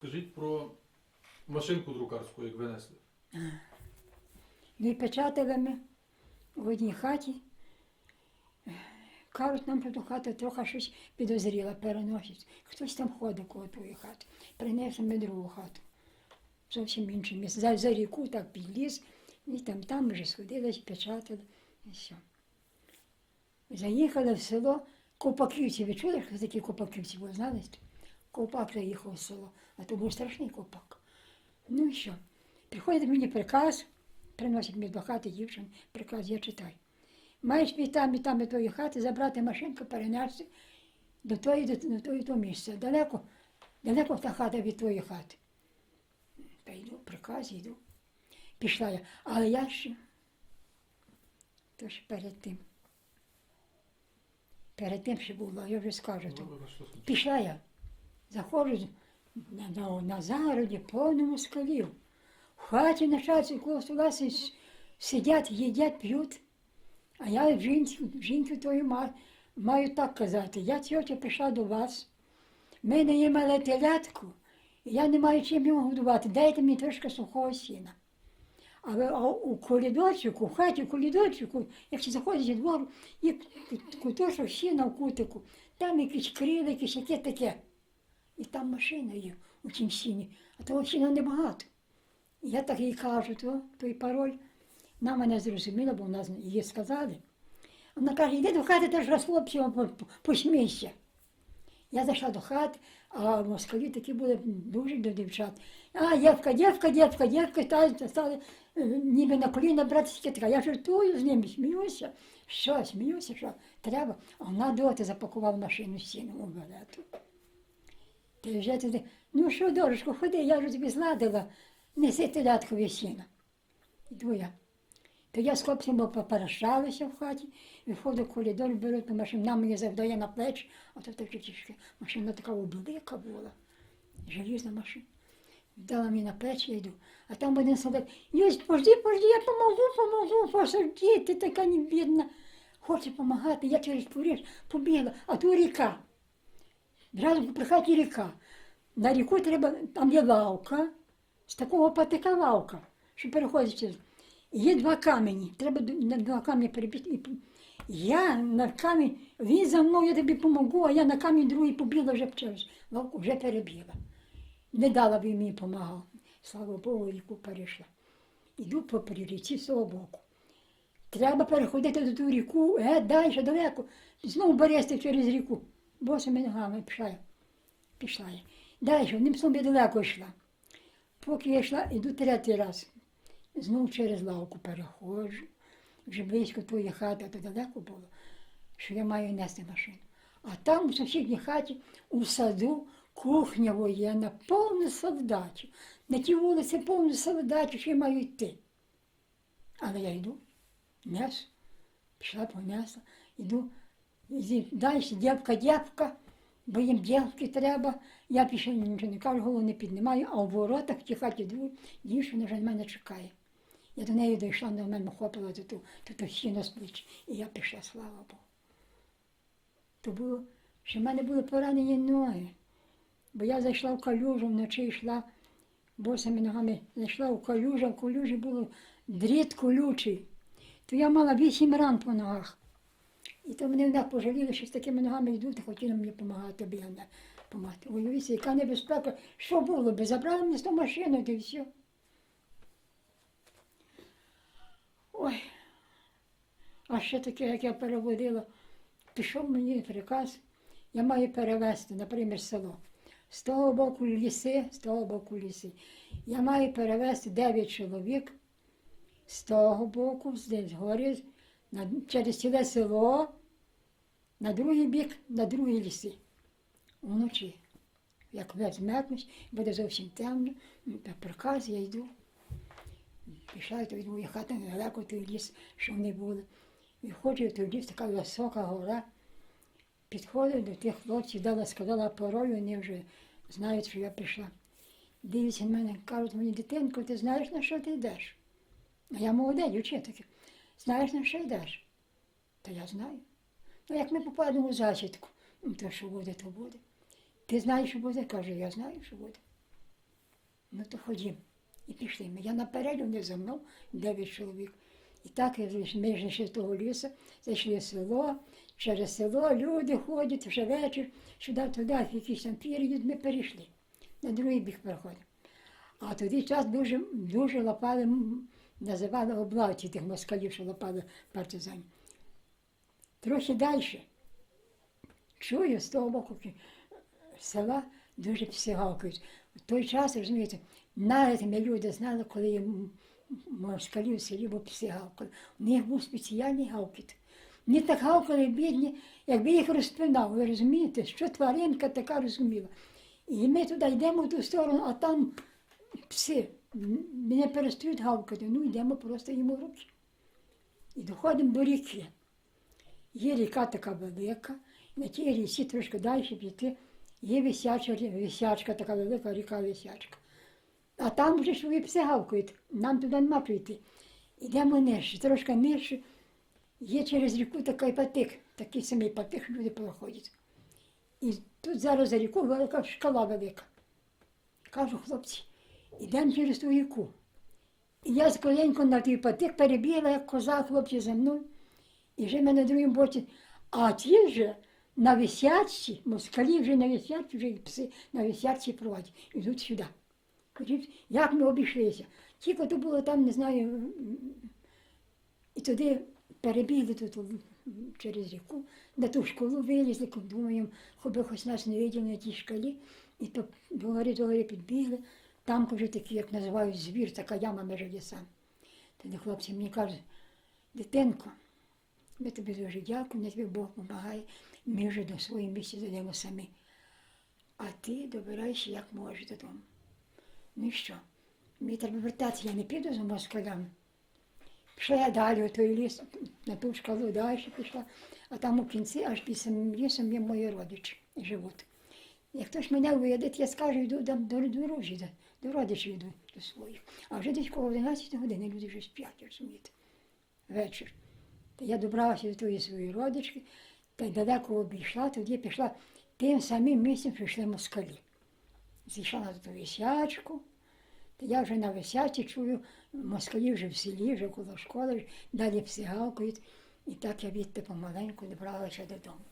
Скажіть про машинку друкарську, як винесли. Ну і печатали ми в одній хаті. Кажуть нам, що до хати трохи щось підозріло переносить. Хтось там ходить коло тої хати. Принесли ми другу хату. Зовсім інше місце. За, за ріку так підліз, і там, там вже сходили, печатали, і все. Заїхали в село Копаківці. Ви чули, що такі Копаківці були, знали? Копак заїхав в село, а то був страшний копак. Ну і що? Приходить мені приказ, приносять мені до хати дівчин, приказ я читаю. Маєш і там, і там, і тої хати забрати машинку, перенести до тої, до, до тої того місця. Далеко, далеко та хата від твоєї хати. Та йду, приказ йду. Пішла я. Але я ще. Тож перед тим. Перед тим ще була, я вже скажу. то. Ну? Пішла я, заходжу на, на, на загороді повно москалів. В хаті на часі коло стола сидять, їдять, п'ють. А я жінці, жінку твою маю, маю так казати. Я тьотя прийшла до вас. В мене є мале телятко, і я не маю чим його годувати. Дайте мені трошки сухого сіна. А ви- а у коридорчику, в хаті, в коридорчику, якщо заходиш зі двору, є куточок сіна в кутику, там якісь крили, якісь таке. І там машина є у тім сіні, а того сіна небагато. Я так їй кажу, то, той пароль. Вона мене зрозуміла, бо в нас її сказали. Вона каже, йди до хати, теж раз хлопців по- по- посмійся. Я зайшла до хати, а в Москві такі були дуже до дівчат. А, дівка, дівка, дівка, дівка, та стали е, ніби на коліна братські така. Я жартую з ними, сміюся. Що, сміюся, що треба. А вона доти запакувала машину з сіном у балету. Та туди, ну що, дорожко, ходи, я вже тобі зладила, неси теляткові сіна. Іду я. То я з хлопцями попрощалася в хаті, виходжу в коридор, беру ту машину, вона мені завдає на плечі, а то тішки. Машина така велика була, желізна машина. Дала мені на плечі, я йду. А там один солдат, Юсь, пожди, пожди, я помогу, помогу, посади, ти така не бідна. Хоче допомагати, я через поріж побігла, а то ріка. Зразу при ріка. На ріку треба, там є лавка, з такого патика лавка, що переходить. Є два камені, треба на два камені перебігти. Я на камінь, він за мною, я тобі помогу, а я на камінь другий побігла вже через лавку, вже перебігла. Не дала б він мені допомагав. Слава Богу, ріку перейшла. Іду по ріці з того боку. Треба переходити до ту ріку, е, далі, далеко. Знову берести через ріку. Босими ногами пішла. Пішла. Далі, одним словом, я далеко йшла. Поки я йшла, іду третій раз. Знову через лавку переходжу. Вже близько твоєї хати, а то далеко було, що я маю нести машину. А там у сусідній хаті, у саду, кухня воєнна, повно солдатів. На тій вулиці повно солдатів, що я маю йти. Але я йду, несу, пішла, понесла, йду. Далі дівка, дівка, бо їм дівки треба. Я пішла, нічого не кажу, голову не піднімаю, а в воротах в тій хаті дівчина вже на мене чекає. Я до неї дійшла, вона в мене хопила ту сіно з плеч, і я пішла, слава Богу. То було, що в мене були поранені ноги, бо я зайшла в калюжу, вночі йшла босими ногами, зайшла в калюжу, в калюжі було дріт колючий. То я мала вісім ран по ногах. І то мене так пожаліли, що з такими ногами йдуть, і хотіли мені допомагати, аби я не допомагати. Уявіться, яка небезпека. Що було би? Забрали мене з ту машину, та й все. Ой. А ще таке, як я переводила, пішов мені приказ, я маю перевезти, наприклад, село. З того боку ліси, з того боку ліси. Я маю перевезти 9 чоловік з того боку, з гори, на, через ціле село, на другий бік, на другі ліси. Вночі. Як везметнусь, буде зовсім темно, ну, та приказ я йду. Пішла то йду, хата недалеко той ліс, що вони були. Виходжу в той ліс, така висока гора. Підходив до тих хлопців, дала, сказала пароль, вони вже знають, що я прийшла. Дивляться на мене, кажуть мені, дитинко, ти знаєш, на що ти йдеш? А я молода дівчина. Знаєш, на що йдеш? Та я знаю. Ну, як ми попадемо у засідку, ну, то що буде, то буде. Ти знаєш, що буде? Каже, я знаю, що буде. Ну то ходім. І пішли ми. Я наперед, вони за мною, дев'ять чоловік. І так ми зайшли з того лісу, зайшли в село, через село люди ходять, вже вечір, сюди, туди, якийсь там переїзд, ми перейшли. На другий бік переходимо. А тоді час дуже, дуже лапали, називали облавці тих москалів, що лапали партизанів. Трохи далі. Чую з того боку села дуже пси гавкають. В той час, розумієте, навіть ми люди знали, коли москалі в селі, бо пси гавкали. У них був спеціальний гавкіт. Вони так гавкали бідні, якби їх розпинав, ви розумієте, що тваринка така розуміла. І ми туди йдемо в ту сторону, а там пси м, не перестають гавкати, ну йдемо просто йому в руки. І доходимо до ріки. Є ріка така велика, на тій ріці трошки далі піти, є висяча, висячка, така велика ріка висячка. А там вже свої пси гавкають, нам туди нема прийти. Йдемо нижче, трошки нижче. Є через ріку такий патик, такий самий патик, люди проходять. І тут зараз за ріку велика шкала велика. Кажу, хлопці, йдемо через ту ріку. І я з коленько на той патик перебігла, як коза, хлопці за мною. І ми на другому боці. А ті вже на висячці, москалі вже на висячці, вже пси на висячці проводять. Ідуть сюди. Кажуть, як ми обійшлися. Тільки то було там, не знаю, і туди перебігли тут через ріку, на ту школу вилізли, думаємо, хоби хоч нас не виділи на тій шкалі. І то до гори, до підбігли. Там вже такий, як називають, звір, така яма між лісами. Тоді хлопці мені кажуть, дитинко, ми тобі дуже дякуємо, тобі Бог допомагає. Ми вже до своєї місця зайдемо самі. А ти добирайся як можеш додому. Ну і що? Мені треба вертатися, я не піду за москалями. Пішла я далі, той ліс, на ту шкалу далі пішла, а там у кінці, аж під самим лісом є мої родичі живуть. Як хтось мене виїдеть, я скажу, йду до, до, до, родичів, до, родичів йду до своїх. А вже десь коло 11 години люди вже сплять, розумієте, вечір. Я добралася до тої своєї родички, та й далеко обійшла, тоді пішла тим самим місцем, що йшли москалі. Зійшла на ту висячку, та я вже на висячці чую, москалі вже в селі, вже коло школи, далі пси гавкають. І так я відти помаленьку добралася додому.